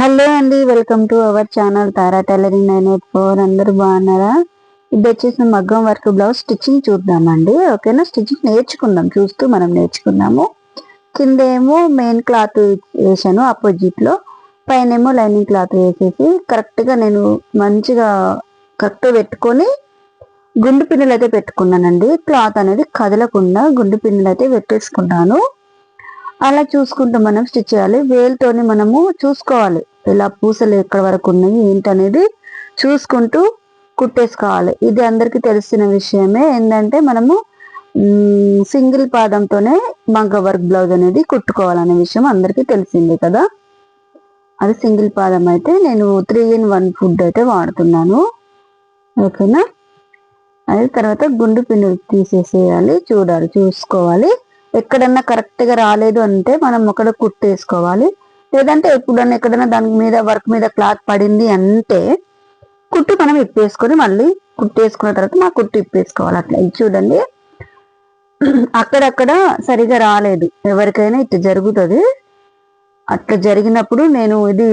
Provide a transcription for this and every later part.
Hello అండి welcome to our channel Tara tailoring nine eight four. అందరూ బాగున్నారా? ఇది వచ్చేసి మగ్గం వర్క్ బ్లౌజ్ స్టిచ్చింగ్ చూద్దామండి ఓకేనా? స్టిచ్చింగ్ నేర్చుకుందాం చూస్తూ మనం నేర్చుకున్నాము కిందేమో మెయిన్ క్లాత్ వేసాను ఆపోజిట్లో పైన ఏమో లైనింగ్ క్లాత్ వేసేసి కరెక్ట్గా నేను మంచిగా కరెక్ట్గా పెట్టుకొని గుండు పిన్నులు అయితే పెట్టుకున్నానండి. క్లాత్ అనేది కదలకుండా గుండు పిన్నులు అయితే పెట్టేసుకున్నాను. అలా చూసుకుంటూ మనం స్టిచ్ చేయాలి. వేలుతోని మనము చూసుకోవాలి. ఇలా పూసలు ఎక్కడ వరకు ఉన్నాయి ఏంటనేది చూసుకుంటూ కుట్టేసుకోవాలి. ఇది అందరికీ తెలిసిన విషయమే. ఏంటంటే మనము సింగిల్ పాదంతోనే మగ్గ వర్క్ బ్లౌజ్ అనేది కుట్టుకోవాలనే విషయం అందరికీ తెలిసిందే కదా. అది సింగిల్ పాదం అయితే నేను త్రీ ఇన్ వన్ ఫుడ్ అయితే వాడుతున్నాను. ఓకేనా? అది తర్వాత గుండు పిండి తీసేసేయాలి. చూడాలి చూసుకోవాలి. ఎక్కడన్నా కరెక్ట్గా రాలేదు అంటే మనం ఒకడ కుట్టేసుకోవాలి లేదంటే ఎప్పుడన్నా ఎక్కడన్నా దాని మీద వర్క్ మీద క్లాత్ పడింది అంటే కుట్టు మనం ఇప్పేసుకొని మళ్ళీ కుట్టేసుకున్న తర్వాత మా కుట్టు ఇప్పేసుకోవాలి. అట్లా ఇది చూడండి. అక్కడక్కడ సరిగా రాలేదు. ఎవరికైనా ఇట్లా జరుగుతుంది. అట్లా జరిగినప్పుడు నేను ఇది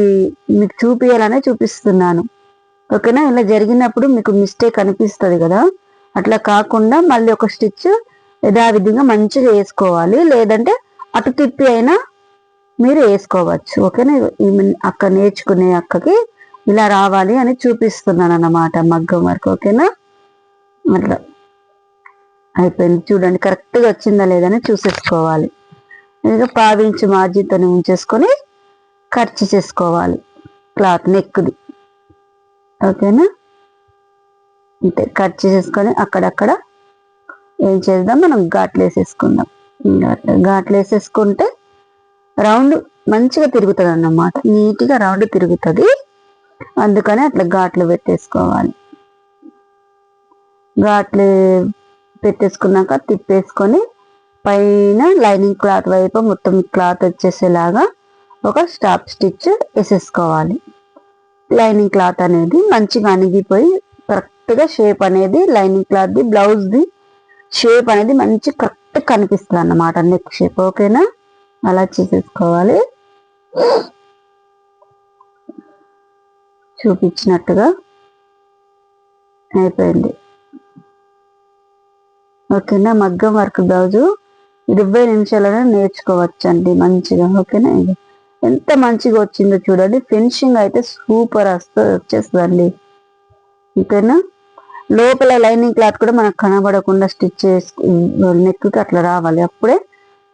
మీకు చూపించాలనే చూపిస్తున్నాను. ఓకేనా? ఇలా జరిగినప్పుడు మీకు మిస్టేక్ అనిపిస్తుంది కదా? అట్లా కాకుండా మళ్ళీ ఒక స్టిచ్ యథావిధిగా మంచిగా వేసుకోవాలి. లేదంటే అటు తిప్పి అయినా మీరు వేసుకోవచ్చు. ఓకేనా? అక్క నేర్చుకునే అక్కకి ఇలా రావాలి అని చూపిస్తున్నాను అన్నమాట మగ్గం వరకు. ఓకేనా? అట్లా అయిపోయింది. చూడండి కరెక్ట్గా వచ్చిందా లేదని చూసేసుకోవాలి. ఇంకా పావించి మార్జిన్తో ఉంచేసుకొని ఖర్చు చేసుకోవాలి. క్లాత్ నెక్కుది. ఓకేనా? అంతే. కట్ చేసుకొని అక్కడక్కడ ఏం చేద్దాం? మనం ఘాట్లు వేసేసుకుందాం. ఘాట్లు వేసేసుకుంటే రౌండ్ మంచిగా తిరుగుతుంది అన్నమాట నీట్గా రౌండ్ తిరుగుతుంది. అందుకని అట్లా ఘాట్లు పెట్టేసుకోవాలి. ఘాట్లు పెట్టేసుకున్నాక తిప్పేసుకొని పైన లైనింగ్ క్లాత్ వైపు మొత్తం క్లాత్ వచ్చేసేలాగా ఒక స్టాప్ స్టిచ్ వేసేసుకోవాలి. లైనింగ్ క్లాత్ అనేది మంచిగా అణిగిపోయి కరెక్ట్గా షేప్ అనేది లైనింగ్ క్లాత్ది బ్లౌజ్ది షేప్ అనేది మంచి కరెక్ట్ కనిపిస్తుంది అన్నమాట నెక్ షేప్ ఓకేనా? అలా చేసేసుకోవాలి. చూపించినట్టుగా అయిపోయింది. ఓకేనా? మగ్గం వర్క్ బ్లౌజు ఇరవై నిమిషాలలో నేర్చుకోవచ్చండి మంచిగా ఓకేనా? ఇది ఎంత మంచిగా వచ్చిందో చూడండి. ఫినిషింగ్ అయితే సూపర్ వస్తుంది వచ్చేస్తుందండి. ఓకేనా? లోపల లైనింగ్ క్లాత్ కూడా మనకు కనబడకుండా స్టిచ్ చేసుకు నెక్కి అట్లా రావాలి. అప్పుడే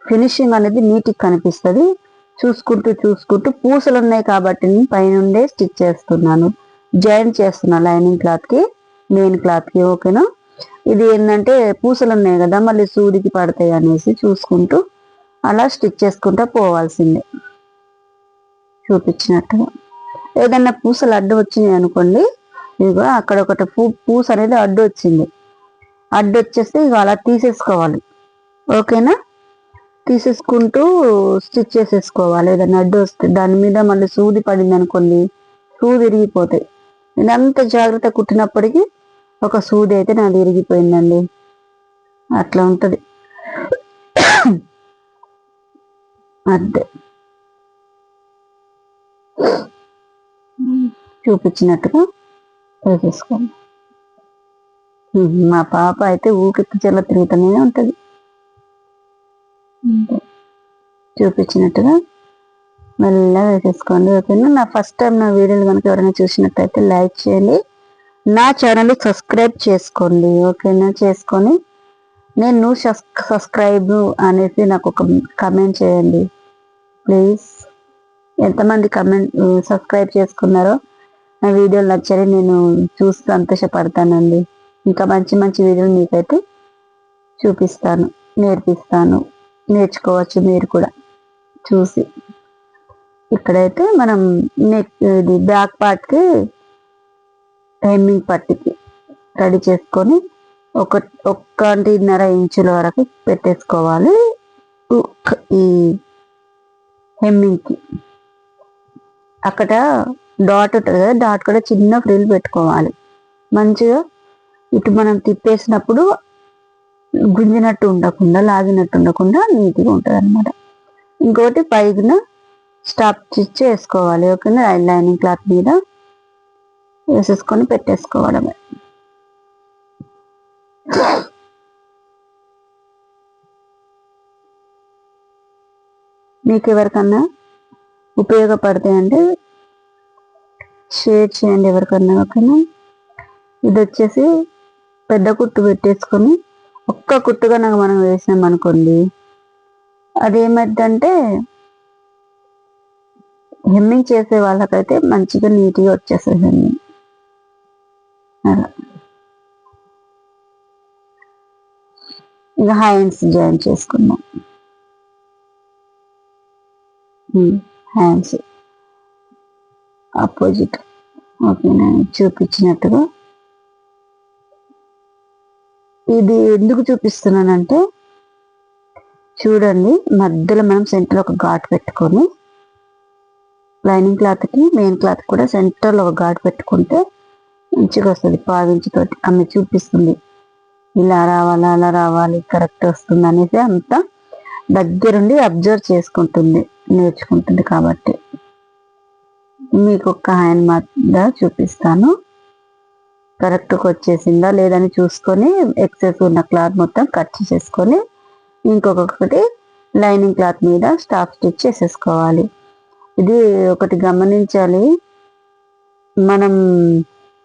ఫినిషింగ్ అనేది నీట్గా కనిపిస్తుంది. చూసుకుంటూ చూసుకుంటూ పూసలు ఉన్నాయి కాబట్టి పైనుండే స్టిచ్ చేస్తున్నాను. జాయింట్ చేస్తున్నాను లైనింగ్ క్లాత్కి మెయిన్ క్లాత్కి ఓకేనా? ఇది ఏంటంటే పూసలు ఉన్నాయి కదా మళ్ళీ సూదికి పడతాయి అనేసి చూసుకుంటూ అలా స్టిచ్ చేసుకుంటూ పోవాల్సిందే. చూపించినట్టుగా. ఏదైనా పూసలు అడ్డు వచ్చినాయి అనుకోండి ఇదిగో అక్కడ ఒకటి పూ పూస అనేది అడ్డు వచ్చింది అడ్డు వచ్చేస్తే ఇక అలా తీసేసుకోవాలి. ఓకేనా? తీసేసుకుంటూ స్టిచ్ చేసేసుకోవాలి. ఏదైనా అడ్డు వస్తే దాని మీద మళ్ళీ సూది పడింది అనుకోండి సూది ఇరిగిపోతాయి నేను అంత జాగ్రత్త కుట్టినప్పటికీ ఒక సూది అయితే నాది ఇరిగిపోయిందండి అట్లా ఉంటుంది. అదే. చూపించినట్టుగా వేసేసుకోండి మా పాప అయితే ఊకెత్తి చెల్ల తిరుగుతూనే ఉంటుంది. చూపించినట్టుగా మెల్లగా వేసేసుకోండి ఓకేనా? నా ఫస్ట్ టైం నా వీడియోలు కనుక ఎవరైనా చూసినట్టయితే లైక్ చేయండి. నా ఛానల్ సబ్స్క్రైబ్ చేసుకోండి ఓకేనా? చేసుకొని నేను సబ్స్క్రైబ్ అనేసి నాకు ఒక కమెంట్ చేయండి. ప్లీజ్. ఎంతమంది కమెంట్ సబ్స్క్రైబ్ చేసుకున్నారో నా వీడియోలు నచ్చని నేను చూసి సంతోషపడతానండి. ఇంకా మంచి మంచి వీడియోలు మీకైతే చూపిస్తాను నేర్పిస్తాను. నేర్చుకోవచ్చు మీరు కూడా. చూసి ఇక్కడైతే మనం నెక్ ఇది బ్యాక్ పార్ట్కి హెమ్మింగ్ పట్టికి రెడీ చేసుకొని ఒక ఒక్కటిన్నర ఇంచుల వరకు పెట్టేసుకోవాలి. ఈ హెమ్మింగ్కి. అక్కడ డాట్ ఉంటుంది కదా డాట్ కూడా చిన్న ఫ్రిల్ పెట్టుకోవాలి. మంచిగా ఇటు మనం తిప్పేసినప్పుడు గుంజినట్టు ఉండకుండా లాగినట్టు ఉండకుండా నీట్గా ఉంటుంది అనమాట ఇంకోటి పైన స్టాప్ స్టిచ్ వేసుకోవాలి ఓకేనా? లైనింగ్ క్లాత్ మీద వేసేసుకొని పెట్టేసుకోవడమే. మీకు ఎవరికన్నా ఉపయోగపడతాయంటే షేర్ చేయండి ఎవరికన్నా ఓకేనా? ఇది వచ్చేసి పెద్ద కుట్టు పెట్టేసుకొని ఒక్క కుట్టు కనుక మనం వేసినాం అనుకోండి. అదేమైందంటే హెమ్మింగ్ చేసే వాళ్ళకైతే మంచిగా నీట్గా వచ్చేస్తుంది హెమ్మింగ్. అలా. ఇంకా హ్యాండ్స్ జాయిన్ చేసుకుందాం. హ్యాండ్స్ ఆపోజిట్ ఓకేనా చూపించినట్టుగా. ఇది ఎందుకు చూపిస్తున్నానంటే చూడండి మధ్యలో మనం సెంటర్ ఒక ఘాట్ పెట్టుకొని లైనింగ్ క్లాత్కి మెయిన్ క్లాత్ కూడా సెంటర్లో ఒక ఘాట్ పెట్టుకుంటే మంచిగా వస్తుంది పావించితోటి ఆమె చూపిస్తుంది. ఇలా రావాలి అలా రావాలి కరెక్ట్ వస్తుంది అనేసి అంతా దగ్గరుండి అబ్జర్వ్ చేసుకుంటుంది నేర్చుకుంటుంది కాబట్టి. మీకు ఒక హ్యాండ్ మీద చూపిస్తాను కరెక్ట్గా వచ్చేసిందా లేదని చూసుకొని ఎక్సెస్ ఉన్న క్లాత్ మొత్తం కట్ చేసేసుకొని ఇంకొకటి లైనింగ్ క్లాత్ మీద స్టాప్ స్టిచ్ చేసేసుకోవాలి. ఇది ఒకటి గమనించాలి. మనం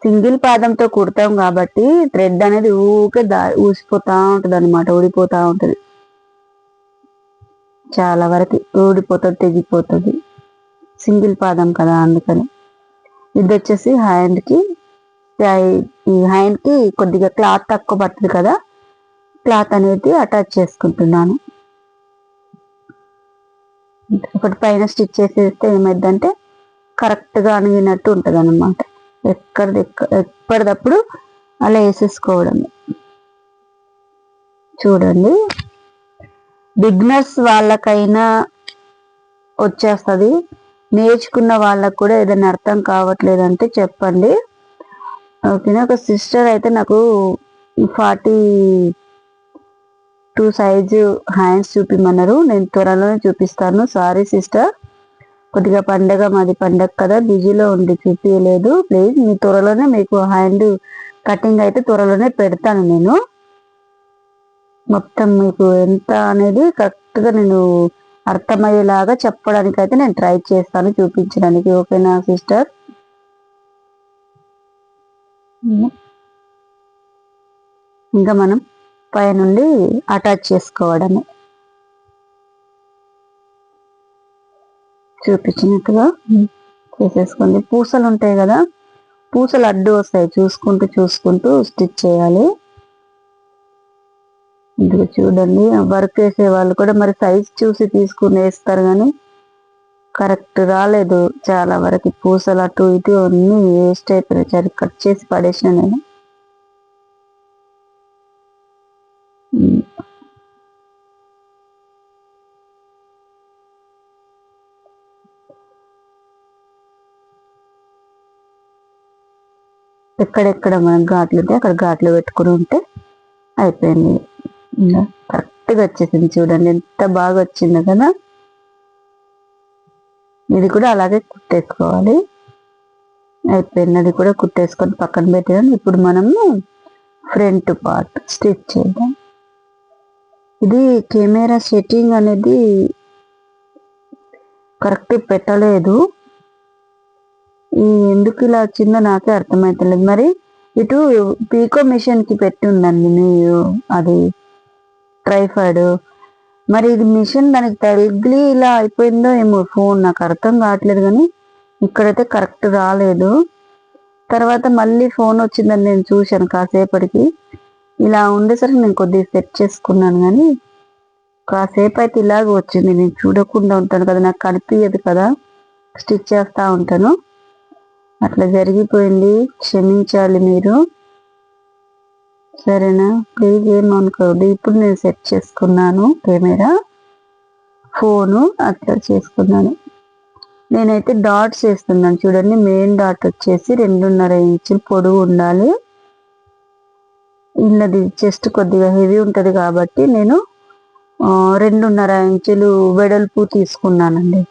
సింగిల్ పాదంతో కుడతాం కాబట్టి థ్రెడ్ అనేది ఊకే దా ఊసిపోతూ ఉంటుంది అనమాట ఊడిపోతూ ఉంటుంది. చాలా వరకు ఊడిపోతుంది తెగిపోతుంది. సింగిల్ పాదం కదా అందుకని. ఇది వచ్చేసి హ్యాండ్కి ఈ హ్యాండ్కి కొద్దిగా క్లాత్ తక్కువ పడుతుంది కదా క్లాత్ అనేది అటాచ్ చేసుకుంటున్నాను. ఒకటి పైన స్టిచ్ చేసేస్తే ఏమైందంటే కరెక్ట్గా అణిగినట్టు ఉంటుంది అనమాట ఎక్కడిది ఎప్పటిదప్పుడు అలా వేసేసుకోవడం చూడండి. బిగ్నర్స్ వాళ్ళకైనా వచ్చేస్తుంది. నేర్చుకున్న వాళ్ళకు కూడా ఏదైనా అర్థం కావట్లేదంటే చెప్పండి. ఓకేనా? ఒక సిస్టర్ అయితే నాకు ఫార్టీ టూ సైజు హ్యాండ్స్ చూపిమన్నారు. నేను త్వరలోనే చూపిస్తాను. Sorry sister. కొద్దిగా పండగ మాది పండగ కదా బిజీలో ఉంది చూపించలేదు ప్లీజ్ మీ త్వరలోనే మీకు హ్యాండ్ కటింగ్ అయితే త్వరలోనే పెడతాను నేను. మొత్తం మీకు ఎంత అనేది కరెక్ట్గా నేను అర్థమయ్యేలాగా చెప్పడానికి అయితే నేను ట్రై చేస్తాను చూపించడానికి. ఓకేనా సిస్టర్? ఇంకా మనం పైనుండి అటాచ్ చేసుకోవడమే. చూపించినట్టుగా చేసేసుకోండి. పూసలు ఉంటాయి కదా పూసలు అడ్డు వస్తాయి. చూసుకుంటూ చూసుకుంటూ స్టిచ్ చేయాలి. ఇది చూడండి వర్క్ వేసే వాళ్ళు కూడా మరి సైజ్ చూసి తీసుకుని వేస్తారు కానీ కరెక్ట్ రాలేదు చాలా వరకు. పూసలు అటు ఇటు అన్నీ వేస్ట్ అయిపోయినాయి. కట్ చేసి పడేసిన నేను. ఎక్కడెక్కడ మనం ఘాట్లు ఉంటే అక్కడ ఘాట్లు పెట్టుకుని ఉంటే అయిపోయింది. కరెక్ట్గా వచ్చేసింది చూడండి. ఎంత బాగా వచ్చిందో కదా. ఇది కూడా అలాగే కుట్టేసుకోవాలి. అయిపోయినది అది కూడా కుట్టేసుకొని పక్కన పెట్టాను ఇప్పుడు మనము ఫ్రంట్ పార్ట్ స్టిచ్ చేద్దాం. ఇది కెమెరా సెట్టింగ్ అనేది కరెక్ట్ పెట్టలేదు. ఎందుకు ఇలా వచ్చిందో నాకే అర్థమవుతలేదు మరి ఇటు పీకో మిషన్కి పెట్టి ఉందండి మీ అది ట్రైఫాయిడ్ మరి ఇది మిషన్ దానికి తగిలి ఇలా అయిపోయిందో ఏమో ఫోన్. నాకు అర్థం కావట్లేదు కానీ ఇక్కడైతే కరెక్ట్ రాలేదు. తర్వాత మళ్ళీ ఫోన్ వచ్చిందని నేను చూశాను కాసేపటికి. ఇలా ఉండేసరికి నేను కొద్దిగా సెట్ చేసుకున్నాను కానీ కాసేపు అయితే ఇలాగ వచ్చింది. నేను చూడకుండా ఉంటాను కదా నాకు కనిపించదు కదా స్టిచ్ చేస్తూ ఉంటాను. అట్లా జరిగిపోయింది. క్షమించాలి మీరు. సరేనా? ప్లీజ్ ఏమనుకోవద్దు ఇప్పుడు నేను సెట్ చేసుకున్నాను కెమెరా. ఫోను అట్లా చేసుకున్నాను. నేనైతే డాట్స్ వేస్తున్నాను చూడండి. మెయిన్ డాట్ వచ్చేసి రెండున్నర ఇంచులు పొడవు ఉండాలి. ఇన్నది చెస్ట్ కొద్దిగా హెవీ ఉంటుంది కాబట్టి నేను రెండున్నర ఇంచులు వెడల్పు తీసుకున్నానండి.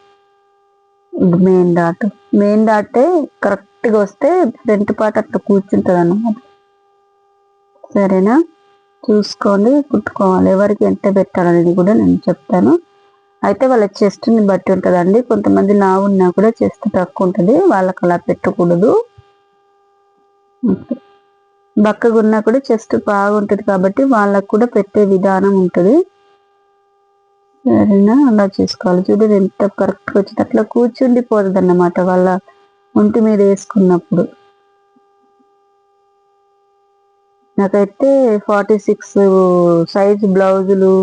Main dot. మెయిన్ డాటే కరెక్ట్గా వస్తే ఫ్రంట్ పార్ట్ అట్లా కూర్చుంటుంది అన్నమాట సరేనా? చూసుకోండి కుట్టుకోవాలి. ఎవరికి ఎంత పెట్టాలనేది కూడా నేను చెప్తాను. అయితే వాళ్ళ చెస్ట్ని బట్టి ఉంటుందండి. కొంతమంది లావు ఉన్నా కూడా చెస్ట్ తక్కువ ఉంటుంది. వాళ్ళకి అలా పెట్టకూడదు. బక్కగా ఉన్నా కూడా చెస్ట్ బాగుంటుంది కాబట్టి వాళ్ళకు కూడా పెట్టే విధానం ఉంటుంది. సరేనా? అలా చేసుకోవాలి. చూడండి ఎంత కరెక్ట్గా వచ్చింది. అట్లా కూర్చుండిపోతుంది అన్నమాట వాళ్ళ ఒంటి మీద వేసుకున్నప్పుడు. నాకైతే ఫార్టీ సిక్స్ సైజ్ బ్లౌజులు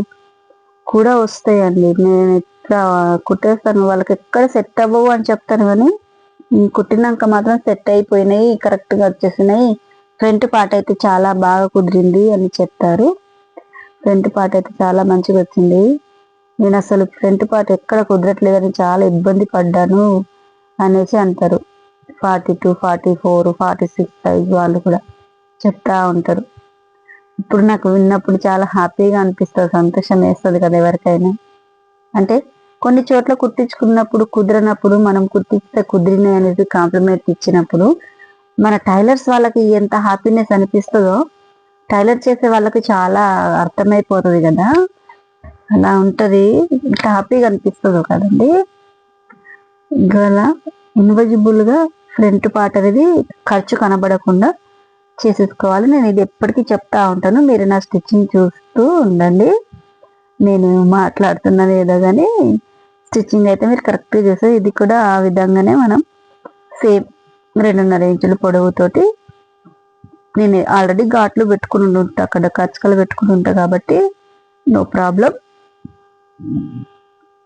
కూడా వస్తాయండి. నేను ఎట్లా కుట్టేస్తాను? వాళ్ళకి ఎక్కడ సెట్ అవ్వవు అని చెప్తాను కానీ కుట్టినాక మాత్రం సెట్ అయిపోయినాయి కరెక్ట్గా వచ్చేసినాయి. ఫ్రంట్ పార్ట్ అయితే చాలా బాగా కుదిరింది అని చెప్తారు ఫ్రంట్ పార్ట్ అయితే చాలా మంచిగా వచ్చింది. నేను అసలు ఫ్రంట్ పార్ట్ ఎక్కడ కుదరట్లేదని చాలా ఇబ్బంది పడ్డాను అనేసి అంటారు. Forty two forty four forty six size వాళ్ళు కూడా. చెప్తా ఉంటారు. ఇప్పుడు నాకు విన్నప్పుడు చాలా హ్యాపీగా అనిపిస్తుంది సంతోషం వేస్తుంది కదా ఎవరికైనా. అంటే కొన్ని చోట్ల కుట్టించుకున్నప్పుడు కుదిరినప్పుడు మనం కుట్టిస్తే కుదిరినాయి అనేది కాంప్లిమెంట్ ఇచ్చినప్పుడు మన టైలర్స్ వాళ్ళకి ఎంత హ్యాపీనెస్ అనిపిస్తుందో టైలర్ చేసే వాళ్ళకి చాలా అర్థమైపోతుంది కదా. అలా ఉంటుంది. ఇంత హ్యాపీగా అనిపిస్తుందో కదండి. ఇంకా ఇన్విజిబుల్గా ఫ్రంట్ పార్ట్ అనేది ఖర్చు కనబడకుండా చేసేసుకోవాలి. నేను ఇది ఎప్పటికీ చెప్తా ఉంటాను. మీరు నా స్టిచ్చింగ్ చూస్తూ ఉండండి. నేను మాట్లాడుతున్నాను ఏదో కానీ స్టిచ్చింగ్ అయితే మీరు కరెక్ట్గా చేస్తారు. ఇది కూడా ఆ విధంగానే మనం సేమ్ రెండున్నర ఇంచుల పొడవుతోటి నేను ఆల్రెడీ ఘాట్లు పెట్టుకుని ఉంటా అక్కడ కచ్చకలు పెట్టుకుని ఉంటా కాబట్టి నో ప్రాబ్లం.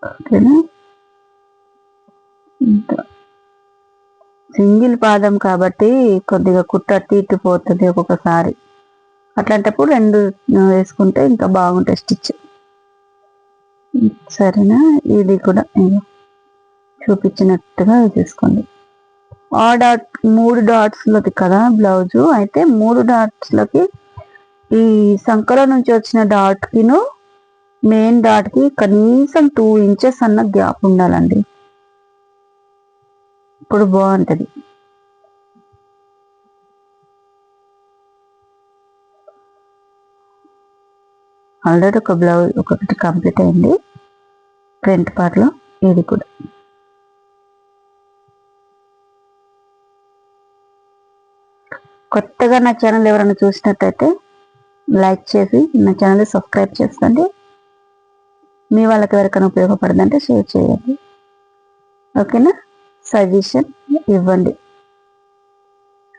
ఓకేనా? సింగిల్ పాదం కాబట్టి కొద్దిగా కుట్ట అట్టి పోతుంది ఒక్కొక్కసారి. అట్లాంటప్పుడు రెండు వేసుకుంటే ఇంకా బాగుంటాయి స్టిచ్. సరేనా? ఇది కూడా చూపించినట్టుగా తీసుకోండి ఆ డాట్ మూడు డాట్స్లోది కదా బ్లౌజు. అయితే మూడు డాట్స్లోకి ఈ సంకర నుంచి వచ్చిన డాట్కిను మెయిన్ డాట్కి కనీసం టూ ఇంచెస్ అన్న గ్యాప్ ఉండాలండి. అప్పుడు బాగుంటుంది. ఆల్రెడీ ఒక బ్లౌజ్ ఒకటి కంప్లీట్ అయింది. ఫ్రంట్ పార్ట్లో ఇది కూడా. కొత్తగా నా ఛానల్ ఎవరైనా చూసినట్టయితే లైక్ చేసి నా ఛానల్ సబ్స్క్రైబ్ చేసుకోండి. మీ వాళ్ళకి ఎవరికైనా ఉపయోగపడదంటే షేర్ చేయండి. ఓకేనా? సజెషన్ ఇవ్వండి.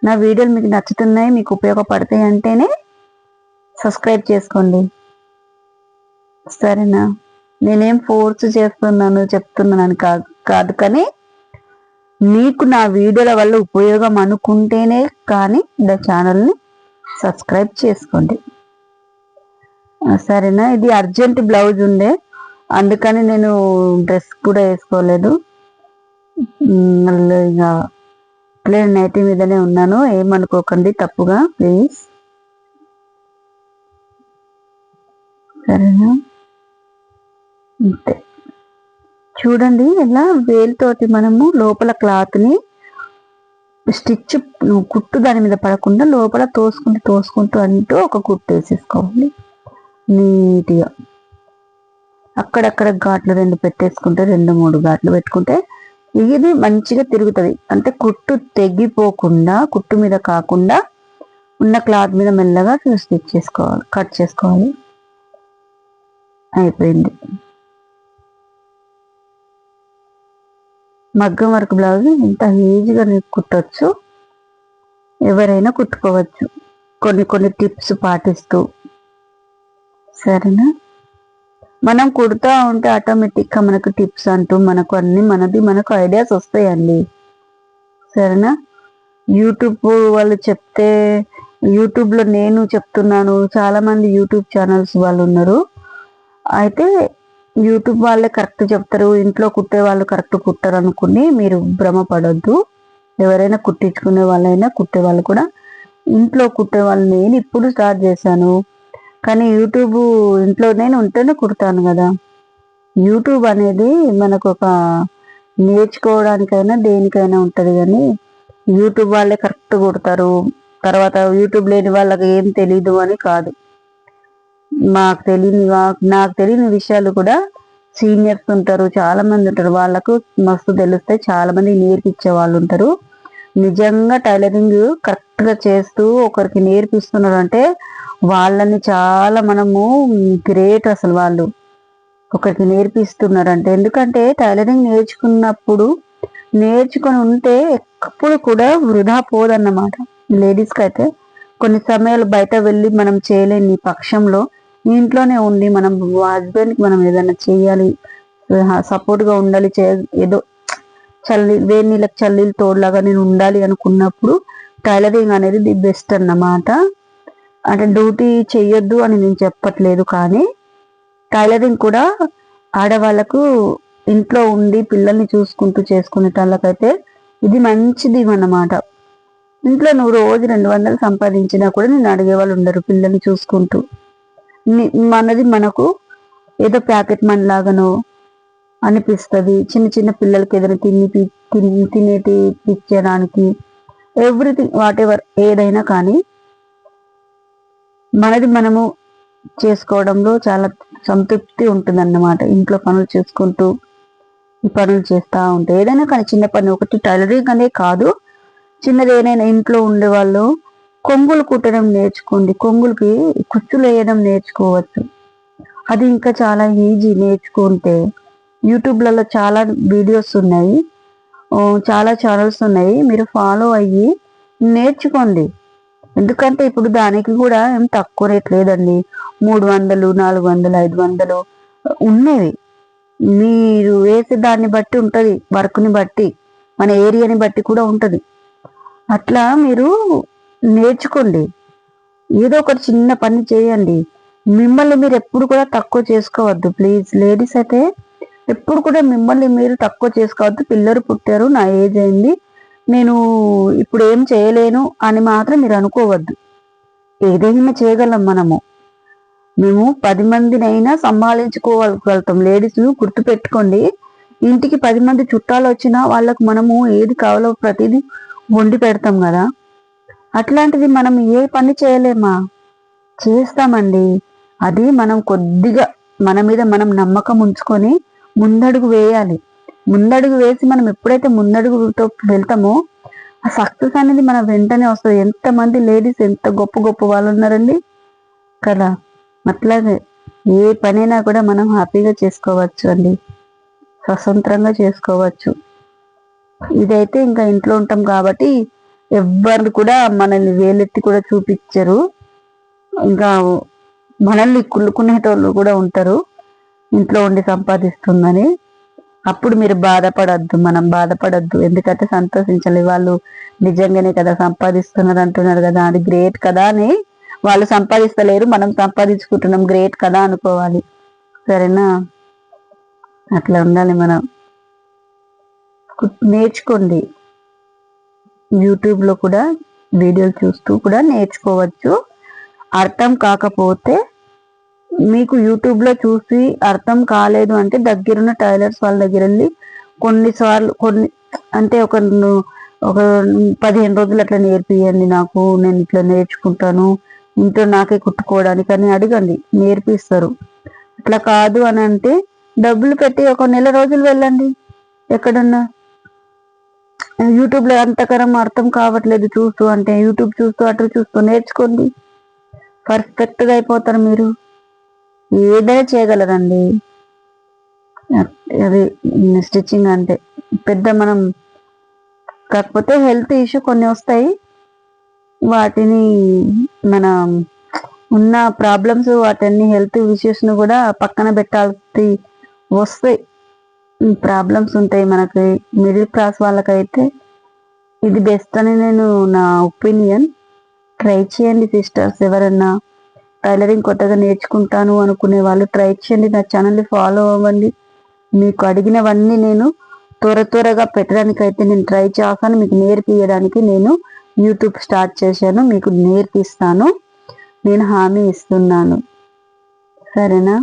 నా వీడియోలు మీకు నచ్చుతున్నాయి మీకు ఉపయోగపడతాయి అంటేనే సబ్స్క్రైబ్ చేసుకోండి. సరేనా? నేనేం ఫోర్స్ చేస్తున్నాను చెప్తున్నాను కాదు కాదు కానీ మీకు నా వీడియోల వల్ల ఉపయోగం అనుకుంటేనే కానీ నా ఛానల్ని సబ్స్క్రైబ్ చేసుకోండి. సరేనా? ఇది అర్జెంట్ బ్లౌజ్ ఉండే అందుకని నేను డ్రెస్ కూడా వేసుకోలేదు. మళ్ళీ ఇక ప్లేన్ నైటీ మీదనే ఉన్నాను. ఏమనుకోకండి తప్పుగా ప్లీజ్ సరేనా? అంతే. చూడండి ఇలా వేలుతోటి మనము లోపల క్లాత్ని స్టిచ్ కుట్టు దాని మీద పడకుండా లోపల తోసుకుంటూ తోసుకుంటూ అంటూ ఒక కుట్టు వేసేసుకోవాలి. నీట్గా. అక్కడక్కడ ఘాట్లు రెండు పెట్టేసుకుంటే రెండు మూడు ఘాట్లు పెట్టుకుంటే ఇది మంచిగా తిరుగుతుంది. అంటే కుట్టు తెగిపోకుండా కుట్టు మీద కాకుండా ఉన్న క్లాత్ మీద మెల్లగా స్టిచ్ చేసుకోవాలి కట్ చేసుకోవాలి. అయిపోయింది. మగ్గం వర్క్ బ్లౌజ్ ఇంత ఈజీగా కుట్టచ్చు. ఎవరైనా కుట్టుకోవచ్చు. కొన్ని కొన్ని టిప్స్ పాటిస్తూ. సరేనా? మనం కుడుతూ ఉంటే ఆటోమేటిక్గా మనకు టిప్స్ అంటూ మనకు అన్ని మనది మనకు ఐడియాస్ వస్తాయండి. సరేనా? యూట్యూబ్ వాళ్ళు చెప్తే యూట్యూబ్లో నేను చెప్తున్నాను. చాలామంది యూట్యూబ్ ఛానల్స్ వాళ్ళు ఉన్నారు. అయితే యూట్యూబ్ వాళ్ళే కరెక్ట్ చెప్తారు. ఇంట్లో కుట్టే వాళ్ళు కరెక్ట్ కుట్టరు అనుకుని మీరు భ్రమపడొద్దు. ఎవరైనా కుట్టించుకునే వాళ్ళైనా కుట్టే వాళ్ళు కూడా. ఇంట్లో కుట్టే వాళ్ళు నేను ఇప్పుడు స్టార్ట్ చేశాను. కానీ యూట్యూబ్ ఇంట్లో నేను ఉంటేనే కుడతాను కదా. యూట్యూబ్ అనేది మనకు ఒక నేర్చుకోవడానికైనా దేనికైనా ఉంటుంది కానీ యూట్యూబ్ వాళ్ళే కరెక్ట్ కుడతారు. తర్వాత యూట్యూబ్ లేని వాళ్ళకి ఏం తెలీదు అని కాదు. మాకు తెలియని నాకు తెలియని విషయాలు కూడా సీనియర్స్ ఉంటారు చాలా మంది ఉంటారు. వాళ్ళకు మస్తు తెలుస్తాయి. చాలా మంది నేర్పించే వాళ్ళు ఉంటారు. నిజంగా టైలరింగ్ కరెక్ట్గా చేస్తూ ఒకరికి నేర్పిస్తున్నారు అంటే వాళ్ళని చాలా మనము గ్రేట్ అసలు వాళ్ళు. ఒకరికి నేర్పిస్తున్నారు అంటే ఎందుకంటే టైలరింగ్ నేర్చుకున్నప్పుడు నేర్చుకొని ఉంటే ఎప్పుడు కూడా వృధా పోదన్నమాట. లేడీస్కి అయితే కొన్ని సమయాలు బయట వెళ్ళి మనం చేయలేని పక్షంలో ఇంట్లోనే ఉండి మనం హస్బెండ్కి మనం ఏదైనా చేయాలి సపోర్ట్గా ఉండాలి చే ఏదో చల్లి వేడి నీళ్ళకి చల్లీలు తోడులాగా నేను ఉండాలి అనుకున్నప్పుడు టైలరింగ్ అనేది ది బెస్ట్ అన్నమాట. అంటే డ్యూటీ చెయ్యొద్దు అని నేను చెప్పట్లేదు కానీ టైలరింగ్ కూడా ఆడవాళ్ళకు ఇంట్లో ఉండి పిల్లల్ని చూసుకుంటూ చేసుకునే వాళ్ళకైతే ఇది మంచిది అన్నమాట. ఇంట్లో నువ్వు రోజు రెండు వందలు సంపాదించినా కూడా నేను అడిగే వాళ్ళు ఉండరు పిల్లల్ని చూసుకుంటూ. మనది మనకు ఏదో ప్యాకెట్ మనీ లాగానో అనిపిస్తుంది. చిన్న చిన్న పిల్లలకి ఏదైనా తిని తిని తినేటి ఇచ్చడానికి ఎవ్రీథింగ్ వాట్ ఎవర్ ఏదైనా కానీ మనది మనము చేసుకోవడంలో చాలా సంతృప్తి ఉంటుంది అన్నమాట ఇంట్లో పనులు చేసుకుంటూ ఈ పనులు చేస్తూ ఉంటే. ఏదైనా కానీ చిన్న పని ఒకటి టైలరింగ్ అనే కాదు. చిన్నది ఏదైనా ఇంట్లో ఉండేవాళ్ళు కొంగులు కుట్టడం నేర్చుకోండి. కొంగులకి కుచ్చులు వేయడం నేర్చుకోవచ్చు. అది ఇంకా చాలా ఈజీ నేర్చుకుంటే. యూట్యూబ్లలో చాలా వీడియోస్ ఉన్నాయి. చాలా ఛానల్స్ ఉన్నాయి. మీరు ఫాలో అయ్యి నేర్చుకోండి. ఎందుకంటే ఇప్పుడు దానికి కూడా ఏం తక్కువ రేట్ లేదండి. మూడు వందలు నాలుగు వందలు ఐదు వందలు ఉన్నవి. మీరు వేసే దాన్ని బట్టి ఉంటుంది వర్క్ని బట్టి మన ఏరియాని బట్టి కూడా ఉంటుంది. అట్లా మీరు నేర్చుకోండి. ఏదో ఒకటి చిన్న పని చేయండి. మిమ్మల్ని మీరు ఎప్పుడు కూడా తక్కువ చేసుకోవద్దు. ప్లీజ్ లేడీస్ అయితే ఎప్పుడు కూడా మిమ్మల్ని మీరు తక్కువ చేసుకోవద్దు. పిల్లలు పుట్టారు నా ఏజ్ అయింది. నేను ఇప్పుడు ఏం చేయలేను అని మాత్రం మీరు అనుకోవద్దు. ఏదైనా చేయగలం మనము? మేము పది మందినైనా సంభాళించుకోగలుగుతాం లేడీస్ గుర్తుపెట్టుకోండి. ఇంటికి పది మంది చుట్టాలు వచ్చినా వాళ్ళకు మనము ఏది కావాలో ప్రతిదీ వండి పెడతాం కదా. అట్లాంటిది మనం ఏ పని చేయలేమా? చేస్తామండి. అది మనం కొద్దిగా మన మీద మనం నమ్మకం ఉంచుకొని ముందడుగు వేయాలి. ముందడుగు వేసి మనం ఎప్పుడైతే ముందడుగుతో వెళ్తామో ఆ సక్సెస్ అనేది మన వెంటనే వస్తుంది. ఎంతమంది లేడీస్ ఎంత గొప్ప గొప్ప వాళ్ళు ఉన్నారండి? కదా. అట్లాగే ఏ పనైనా కూడా మనం హ్యాపీగా చేసుకోవచ్చు అండి. స్వతంత్రంగా చేసుకోవచ్చు. ఇదైతే ఇంకా ఇంట్లో ఉంటాం కాబట్టి ఎవ్వరు కూడా మనల్ని వేలెత్తి కూడా చూపించరు. ఇంకా మనల్ని కుళ్ళుకునేటోళ్ళు కూడా ఉంటారు. ఇంట్లో ఉండి సంపాదిస్తుందని. అప్పుడు మీరు బాధపడద్దు మనం బాధపడద్దు. ఎందుకంటే సంతోషించాలి వాళ్ళు నిజంగానే కదా సంపాదిస్తున్నారు అంటున్నారు కదా. అది గ్రేట్ కదా అని వాళ్ళు సంపాదిస్తలేరు. మనం సంపాదించుకుంటున్నాం. గ్రేట్ కదా అనుకోవాలి. సరేనా? అట్లా ఉండాలి మనం. నేర్చుకోండి. యూట్యూబ్లో కూడా వీడియోలు చూస్తూ కూడా నేర్చుకోవచ్చు. అర్థం కాకపోతే మీకు యూట్యూబ్లో చూసి అర్థం కాలేదు అంటే దగ్గరున్న టైలర్స్ వాళ్ళ దగ్గర వెళ్ళి కొన్నిసార్లు కొన్ని అంటే ఒక ఒక పదిహేను రోజులు అట్లా నేర్పియండి నాకు నేను ఇట్లా నేర్చుకుంటాను ఇంట్లో నాకే కుట్టుకోవడానికి అని అడగండి నేర్పిస్తారు. అట్లా కాదు అని అంటే డబ్బులు పెట్టి ఒక నెల రోజులు వెళ్ళండి ఎక్కడన్నా. యూట్యూబ్లో అంతకరం అర్థం కావట్లేదు చూస్తూ అంటే యూట్యూబ్ చూస్తూ అటు చూస్తూ నేర్చుకోండి. పర్ఫెక్ట్గా అయిపోతారు మీరు. ఏదైనా చేయగలరండి అది స్టిచ్చింగ్ అంటే పెద్ద మనం కాకపోతే హెల్త్ ఇష్యూ కొన్ని వస్తాయి. వాటిని మన ఉన్న ప్రాబ్లమ్స్ వాటన్ని హెల్త్ ఇష్యూస్ను కూడా పక్కన పెట్టాల్సి వస్తాయి ప్రాబ్లమ్స్ ఉంటాయి మనకి. మిడిల్ క్లాస్ వాళ్ళకైతే ఇది బెస్ట్ అని నేను నా ఒపీనియన్. ట్రై చేయండి సిస్టర్స్ ఎవరన్నా. టైలరింగ్ కొత్తగా నేర్చుకుంటాను అనుకునే వాళ్ళు ట్రై చేయండి. నా ఛానల్ని ఫాలో అవ్వండి. మీకు అడిగినవన్నీ నేను త్వర త్వరగా పెట్టడానికి అయితే నేను ట్రై చేస్తాను. మీకు నేర్పియడానికి నేను యూట్యూబ్ స్టార్ట్ చేశాను. మీకు నేర్పిస్తాను. నేను హామీ ఇస్తున్నాను. సరేనా?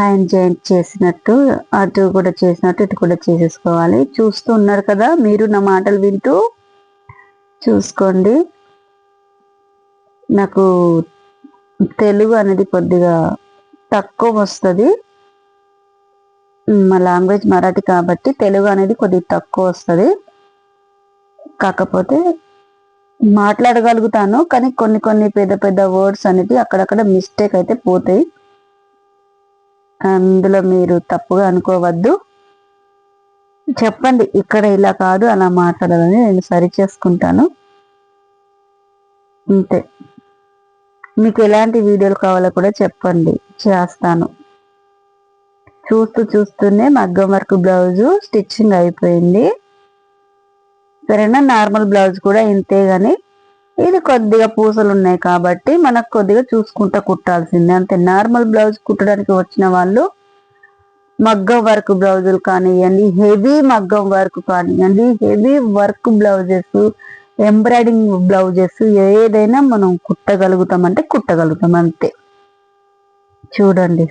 హ్యాండ్ జాయింట్ చేసినట్టు అటు కూడా చేసినట్టు ఇటు కూడా చేసేసుకోవాలి. చూస్తూ ఉన్నారు కదా మీరు నా మాటలు వింటూ చూసుకోండి. నాకు తెలుగు అనేది కొద్దిగా తక్కువ వస్తుంది. మా లాంగ్వేజ్ మరాఠీ కాబట్టి తెలుగు అనేది కొద్దిగా తక్కువ వస్తుంది. కాకపోతే మాట్లాడగలుగుతాను కానీ కొన్ని కొన్ని పెద్ద పెద్ద వర్డ్స్ అనేది అక్కడక్కడ మిస్టేక్ అయితే పోతాయి. అందులో మీరు తప్పుగా అనుకోవద్దు. చెప్పండి ఇక్కడ ఇలా కాదు అలా మాట్లాడాలని నేను సరి చేసుకుంటాను. అంతే. మీకు ఎలాంటి వీడియోలు కావాలో కూడా చెప్పండి చేస్తాను. చూస్తూ చూస్తూనే మగ్గం వర్క్ బ్లౌజు స్టిచ్చింగ్ అయిపోయింది. సరేనా? నార్మల్ బ్లౌజ్ కూడా ఇంతే కానీ ఇది కొద్దిగా పూసలు ఉన్నాయి కాబట్టి మనకు కొద్దిగా చూసుకుంటా కుట్టాల్సిందే. అంతే నార్మల్ బ్లౌజ్ కుట్టడానికి వచ్చిన వాళ్ళు మగ్గం వర్క్ బ్లౌజులు కానివ్వండి హెవీ మగ్గం వర్క్ కానివ్వండి heavy work blouses embroidering blouses ఏదైనా మనం కుట్టగలుగుతాం అంటే కుట్టగలుగుతాం అంతే. చూడండి.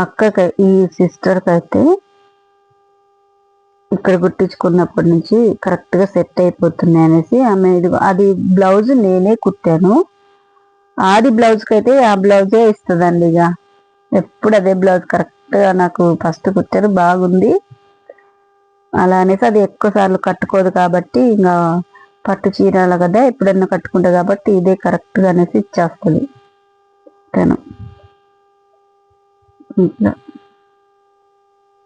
అక్కకి ఈ సిస్టర్కి అయితే ఇక్కడ కుట్టించుకున్నప్పటి నుంచి కరెక్ట్గా సెట్ అయిపోతున్నాయి అనేసి ఆమె అది బ్లౌజ్ నేనే కుట్టాను. ఆది బ్లౌజ్కి అయితే ఆ బ్లౌజే ఇస్తుందండి ఇక. ఎప్పుడు అదే బ్లౌజ్ కరెక్ట్గా నాకు ఫస్ట్ కుట్టారు బాగుంది. అలా అనేసి అది ఎక్కువ సార్లు కట్టుకోదు కాబట్టి ఇంకా పట్టు చీరాల కదా ఎప్పుడన్నా కట్టుకుంటుంది కాబట్టి ఇదే కరెక్ట్గా అనేసి ఇచ్చేస్తుంది. తను. ఇట్లా.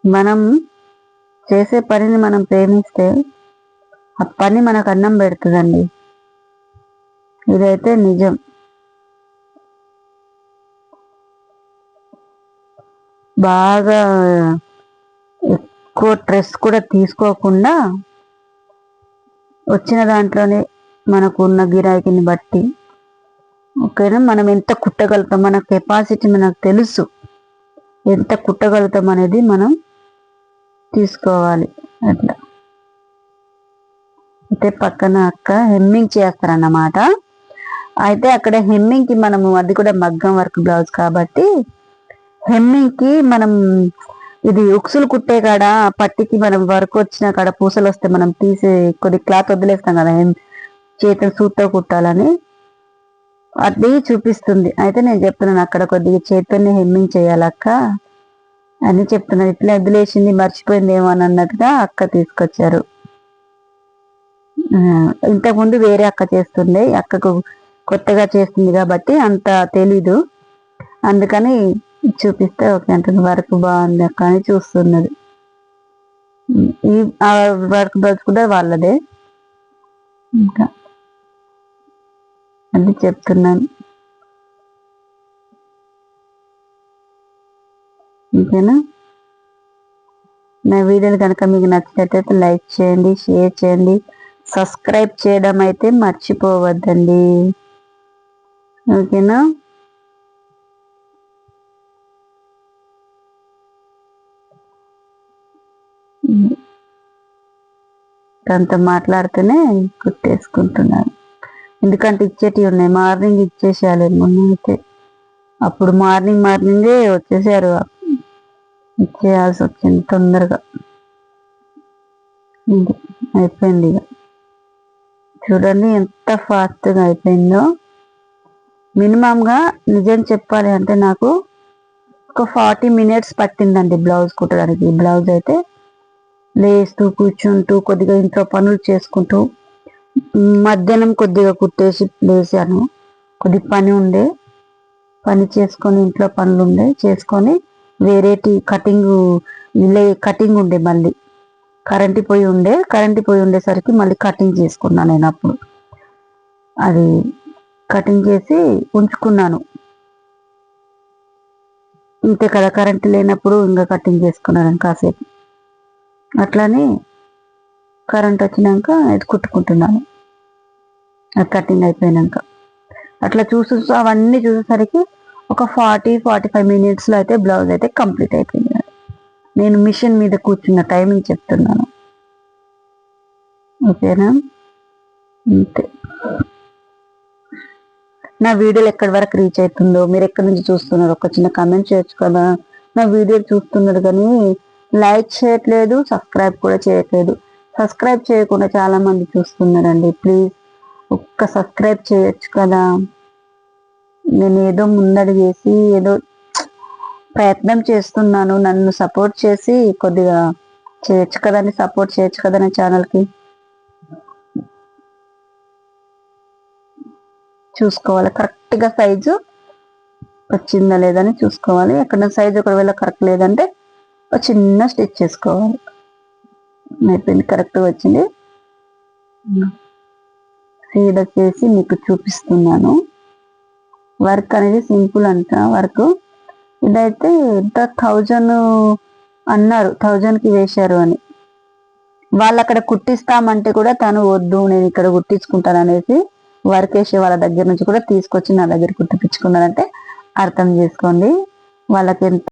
మనం చేసే పనిని మనం ప్రేమిస్తే ఆ పని మనకు అన్నం పెడుతుందండి. ఇదైతే నిజం. బాగా ఎక్కువ స్ట్రెస్ కూడా తీసుకోకుండా వచ్చిన దాంట్లోనే మనకు ఉన్న గిరాకీని బట్టి ఓకేనా? మనం ఎంత కుట్టగలుగుతాం? మన కెపాసిటీ మనకు తెలుసు. ఎంత కుట్టగలుగుతాం అనేది మనం తీసుకోవాలి. అట్లా. అయితే పక్కన అక్క హెమ్మింగ్ చేస్తారన్నమాట. అయితే అక్కడ హెమ్మింగ్కి మనము అది కూడా మగ్గం వర్క్ బ్లౌజ్ కాబట్టి హెమ్మింగ్కి మనం ఇది ఉక్సులు కుట్టే కాడ పట్టికి మనం వర్క్ వచ్చిన కాడ పూసలు వస్తే మనం తీసి కొద్ది క్లాత్ వదిలేస్తాం కదా చేతులు సూట్తో కుట్టాలని. అది చూపిస్తుంది. అయితే నేను చెప్తున్నాను అక్కడ కొద్దిగా చేతుల్ని హెమ్మింగ్ చేయాలక్క. అని చెప్తున్నారు. ఇట్లా వదిలేసింది మర్చిపోయిందేమో అని అన్నట్టుగా అక్క తీసుకొచ్చారు. ఇంతకుముందు వేరే అక్క చేస్తుండే అక్కకు కొత్తగా చేస్తుంది కాబట్టి అంత తెలీదు. అందుకని చూపిస్తే ఓకే అంటుంది వర్క్ బాగుంది అక్క అని చూస్తున్నది. ఈ వర్క్ బ్లౌజ్ కూడా వాళ్ళదే. ఇంకా అది చెప్తున్నాను. ఓకేనా? నా వీడియోలు కనుక మీకు నచ్చినట్టయితే లైక్ చేయండి షేర్ చేయండి సబ్స్క్రైబ్ చేయడం అయితే మర్చిపోవద్దండి. ఓకేనా? తనతో మాట్లాడుతూనే కుట్టేసుకుంటున్నాను ఎందుకంటే ఇచ్చేటివి ఉన్నాయి. మార్నింగ్ ఇచ్చేసేయాలి మొన్న అయితే అప్పుడు మార్నింగ్ మార్నింగే వచ్చేసారు. ఇచ్చేయాల్సి వచ్చింది తొందరగా. అయిపోయింది ఇక. చూడండి ఎంత ఫాస్ట్గా అయిపోయిందో. మినిమంగా నిజం చెప్పాలి అంటే నాకు ఒక ఫార్టీ మినిట్స్ పట్టిందండి బ్లౌజ్ కుట్టడానికి. బ్లౌజ్ అయితే లేస్తూ కూర్చుంటూ కొద్దిగా ఇంట్లో పనులు చేసుకుంటూ మధ్యాహ్నం కొద్దిగా కుట్టేసి లేసాను. కొద్ది పని ఉండే పని చేసుకొని ఇంట్లో పనులు ఉండే చేసుకొని వేరేటి కటింగ్ ఇల్లే కటింగ్ ఉండే మళ్ళీ. కరెంటు పొయ్యి ఉండే కరెంటు పొయ్యి ఉండేసరికి మళ్ళీ కటింగ్ చేసుకున్నాను నేను అప్పుడు. అది కటింగ్ చేసి ఉంచుకున్నాను. ఇంతే కదా కరెంటు లేనప్పుడు ఇంకా కటింగ్ చేసుకున్నాను కాసేపు. అట్లానే కరెంట్ వచ్చినాక ఇది కుట్టుకుంటున్నాను. అది కటింగ్ అయిపోయినాక. అట్లా చూసి అవన్నీ చూసేసరికి ఒక ఫార్టీ ఫార్టీ ఫైవ్ మినిట్స్లో అయితే బ్లౌజ్ అయితే కంప్లీట్ అయిపోయింది నేను మిషన్ మీద కూర్చున్న టైమింగ్ చెప్తున్నాను. ఓకేనా? అంతే. నా వీడియోలు ఎక్కడి వరకు రీచ్ అవుతుందో మీరు ఎక్కడి నుంచి చూస్తున్నారు? ఒక చిన్న కమెంట్ చేయొచ్చు కదా? నా వీడియో చూస్తున్నారు కానీ లైక్ చేయట్లేదు సబ్స్క్రైబ్ కూడా చేయట్లేదు. సబ్స్క్రైబ్ చేయకుండా చాలామంది చూస్తున్నారండి. ప్లీజ్ ఒక్క సబ్స్క్రైబ్ చేయొచ్చు కదా? నేను ఏదో ముందడి చేసి ఏదో ప్రయత్నం చేస్తున్నాను. నన్ను సపోర్ట్ చేసి కొద్దిగా చేయొచ్చు కదండి సపోర్ట్ చేయొచ్చు కదా నా ఛానల్కి. చూసుకోవాలి. కరెక్ట్గా సైజు వచ్చిందా లేదని చూసుకోవాలి. ఎక్కడ సైజు ఒకవేళ కరెక్ట్ లేదంటే ఒక చిన్న స్టిచ్ చేసుకోవాలి. అయిపోయింది. కరెక్ట్గా వచ్చింది. సీడ్ వచ్చేసి మీకు చూపిస్తున్నాను. వర్క్ అనేది సింపుల్ అంట వర్క్. ఇదైతే ఎంత థౌజండ్ అన్నారు థౌజండ్కి వేశారు అని. వాళ్ళు అక్కడ కుట్టిస్తామంటే కూడా తను వద్దు నేను ఇక్కడ కుట్టించుకుంటాను అనేసి వర్క్ వేసే వాళ్ళ దగ్గర నుంచి కూడా తీసుకొచ్చి నా దగ్గర కుట్టిపించుకున్నారంటే అర్థం చేసుకోండి. వాళ్ళకి ఎంత